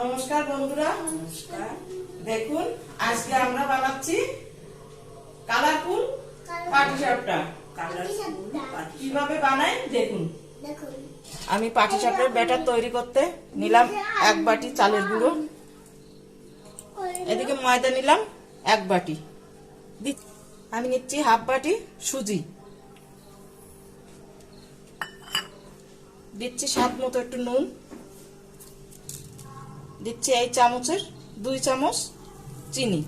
নমস্কার বন্ধুরা। দেখুন আজকে আমরা বানাচ্ছি কালারফুল পাটিসাপটা। কীভাবে বানাই? দেখুন। আমি পাটিসাপটার ব্যাটার তৈরি করতে নিলাম এক বাটি চালের গুঁড়ো। এদিকে ময়দা নিলাম এক বাটি। আমি নিচ্ছি হাফ বাটি সুজি। দিচ্ছি স্বাদ মতো একটু নুন। দিচ্ছি এই চামচের দুই চামচ চিনি।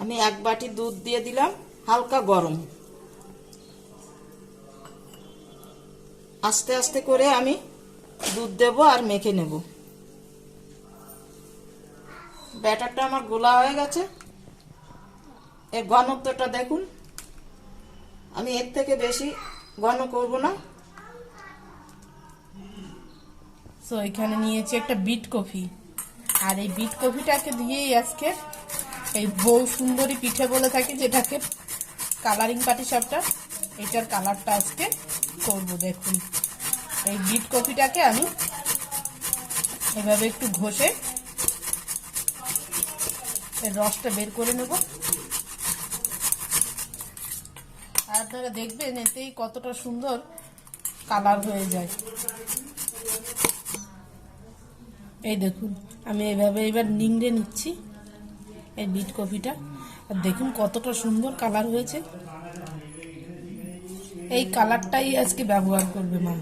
আমি এক বাটি দুধ দিয়ে দিলাম, হালকা গরম। আস্তে আস্তে করে আমি দুধ দেব আর মেখে নেব। ব্যাটারটা আমার গোলা হয়ে গেছে। এর ঘনত্বটা দেখুন। আমি এর থেকে বেশি ঘন করব না? সো এখানে নিয়েছি একটা বিট কফি। আর এই বিট কফিটাকে দিয়েই আজকে এই বউ সুন্দরী পিঠে বলে থাকি যেটাকে কালারিং পাটি সাপটা এটার কালারটা আজকে করব, দেখুন। এই বিট কফিটাকে আমি এভাবে একটু ঘষে রসটা বের করে নেব। আর আপনারা দেখবেন এতেই কতটা সুন্দর কালার হয়ে যায়। এই দেখুন, আমি এভাবে এবার নিংড়ে নিচ্ছি এই বিট কফিটা আর দেখুন কতটা সুন্দর কালার হয়েছে। এই কালারটাই আজকে ব্যবহার করবে মা।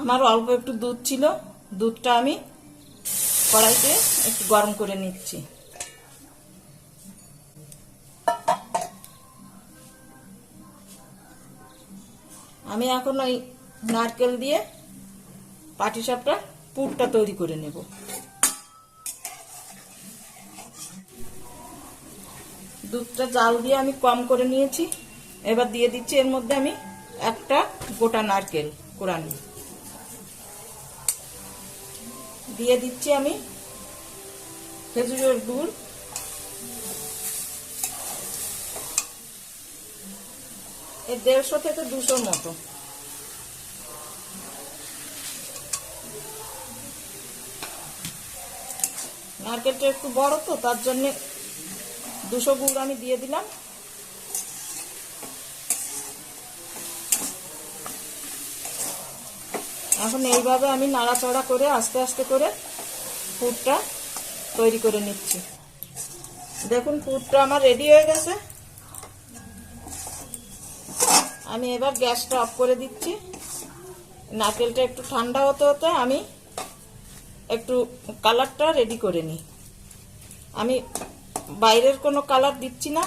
আমার অল্প একটু দুধ ছিল, দুধটা আমি কড়াইতে একটু গরম করে নিচ্ছি। আমি এখন ওই নারকেল দিয়ে পাটিসাপটা পুরটা তৈরি করে নেব। দুধটা জাল দিয়ে আমি কম করে নিয়েছি। এবার দিয়ে দিচ্ছি এর মধ্যে আমি একটা গোটা নারকেল কোরানি। দিয়ে দিচ্ছি আমি খেজুরের গুড় এই দেড়শো থেকে দুশোর মতো। নারকেলটা একটু বড় তো, তার জন্য দুশো গুড় আমি দিয়ে দিলাম। এখন এইভাবে আমি নাড়াচাড়া করে, আস্তে আস্তে করে পুরটা তৈরি করে নিচ্ছি। দেখুন, পুরটা আমার রেডি হয়ে গেছে। আমি এবার গ্যাসটা অফ করে দিচ্ছি। নারকেলটা একটু ঠান্ডা হতে হতে আমি একটু কালারটা রেডি করে নিই। আমি বাইরের কোনো কালার দিচ্ছি না।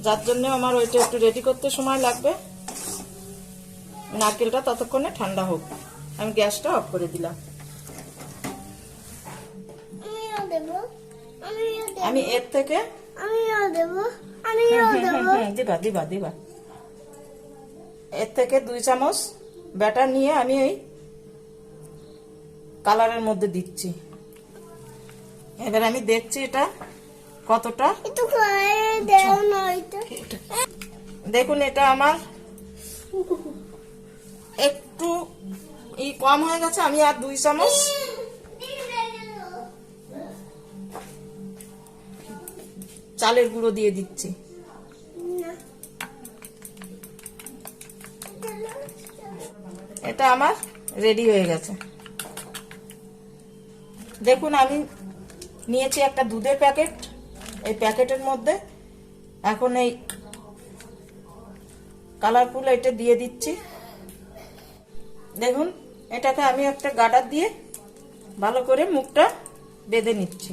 যার জন্য আমার ওইটা একটু রেডি করতে সময় লাগবে। নারকেলটা ততক্ষণে ঠান্ডা হোক। আমি গ্যাসটা অফ করে দিলাম। আমি এর থেকে দেব। দেব। দিবা দিবা দিবা। এর থেকে দুই চামচ ব্যাটার নিয়ে আমি এই কালারের মধ্যে দিচ্ছি। এবার আমি দেখছি এটা কতটা। দেখুন এটা আমার একটু ই কম হয়ে গেছে আমি আর দুই চামচ। চালের গুঁড়ো দিয়ে দিচ্ছি। এটা আমার রেডি হয়ে গেছে। দেখুন, আমি নিয়েছি একটা দুধের প্যাকেট। এই প্যাকেটের মধ্যে এখন এই কালারফুল এটা দিয়ে দিচ্ছি। দেখুন, এটাকে আমি একটা গাডার দিয়ে ভালো করে মুখটা বেঁধে নিচ্ছি।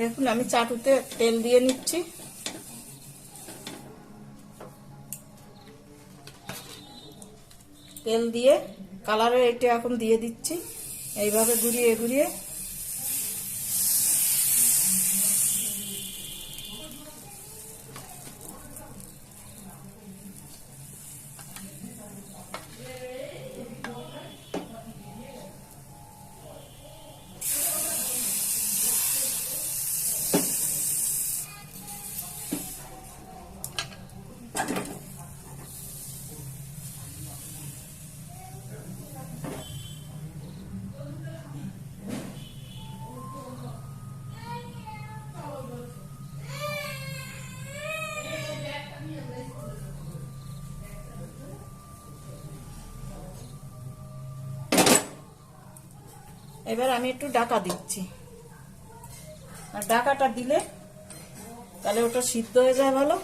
দেখুন, আমি চাটুতে তেল দিয়ে নিচ্ছি। তেল দিয়ে কালারের এটা এখন দিয়ে দিচ্ছি। এইভাবে ঘুরিয়ে ঘুরিয়ে এবার আমি একটু ডাকা দিচ্ছি। আর ডাকাটা দিলে তাহলে ওটা সিদ্ধ হয়ে যায় ভালো।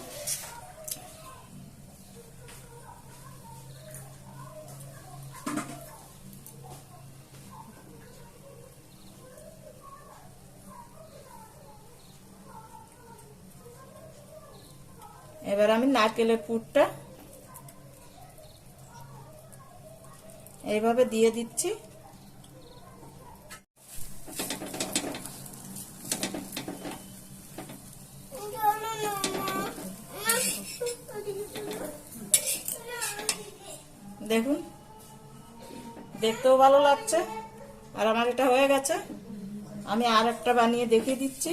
এবার আমি নারকেলের পুরটা এইভাবে দিয়ে দিচ্ছি। দেখুন। দেখতেও ভালো লাগছে। আর আমার এটা হয়ে গেছে। আমি আর একটা বানিয়ে দেখিয়ে দিচ্ছি।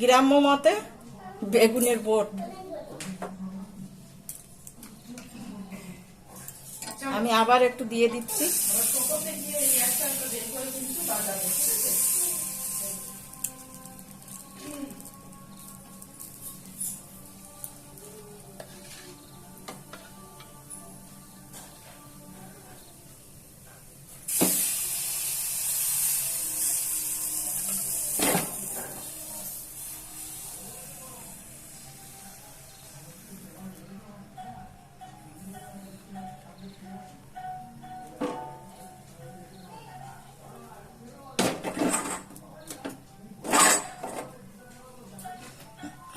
গ্রাম্য মতে বেগুনের বোট। আমি আবার একটু দিয়ে দিচ্ছি।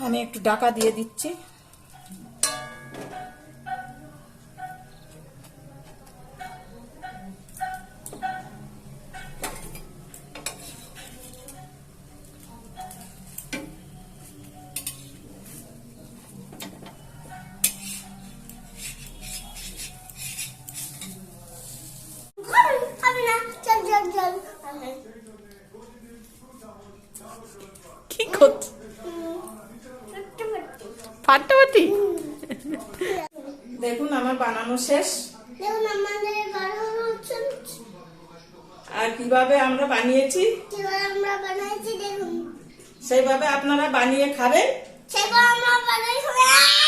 আমি একটু ডাকা দিয়ে দিচ্ছি। ফাটাফাটি দেখুন আমার বানানো শেষ। দেখুন আমাদের বানানো হচ্ছে। আর কীভাবে আমরা বানিয়েছি? কীভাবে আমরা বানাইছি দেখুন। সেইভাবে আপনারা বানিয়ে খাবেন। আমরা বানাইছি